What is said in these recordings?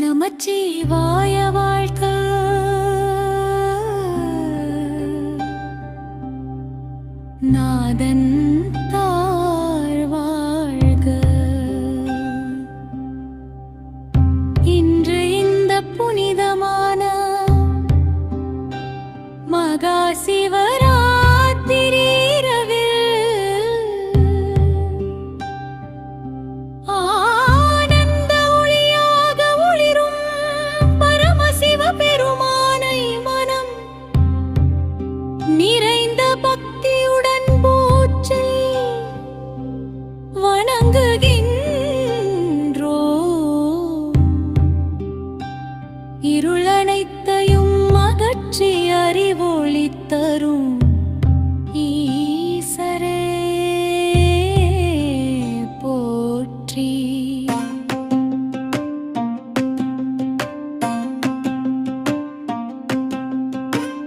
நமச்சிவாய வாழ்க. நாதன் அறிவொளி தரும் ஈசரே போற்றி.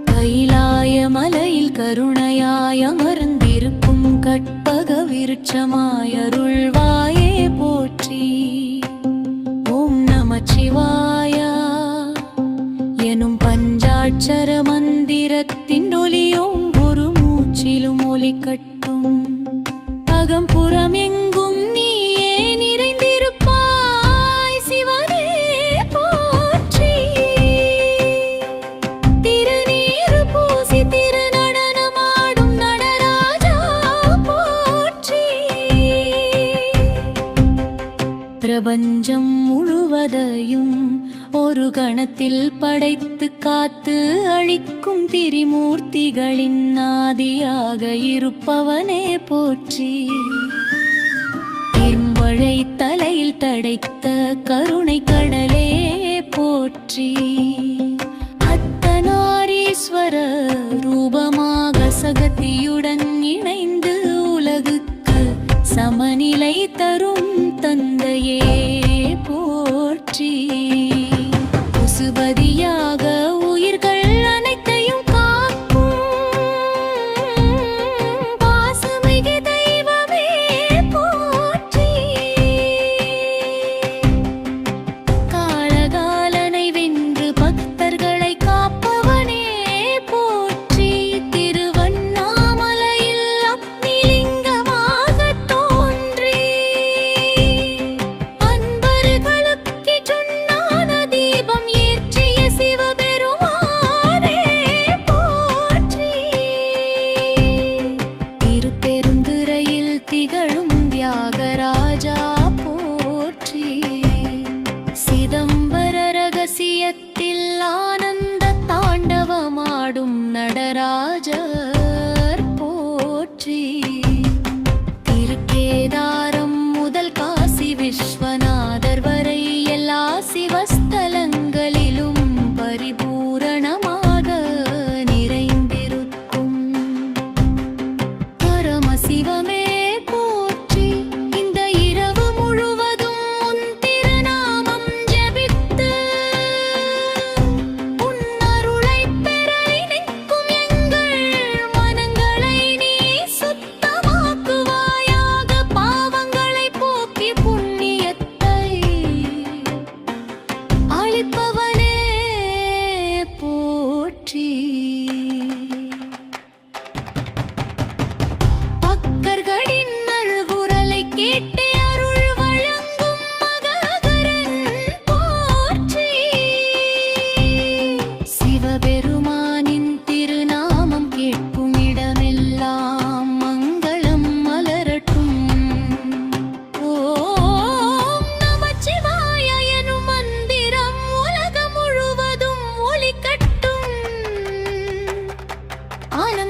கைலாய மலையில் கருணையாய் அமர்ந்திருக்கும் கற்பக விருட்சமாய் கட்டும். அகம்புறம் எங்கும் நீயே நிறைந்திருப்பாய். சிவனே போற்றி. திருநீறு பூசி திருநடனமாடும் நடராஜா போற்றி. பிரபஞ்சம் முழு முழுவதையும் ஒரு கணத்தில் படைத்து காத்து அழிக்கும் திரிமூர்த்திகளின் ஆதியாக இருப்பவனே போற்றி. இரும்பழை தலையில் தடைத்த கருணை கடலே போற்றி. அத்தனாரீஸ்வர ரூபமாக சகதியுடன் இணைந்து உலகுக்கு சமநிலை தரும் தந்தையே போ ராஜா Anam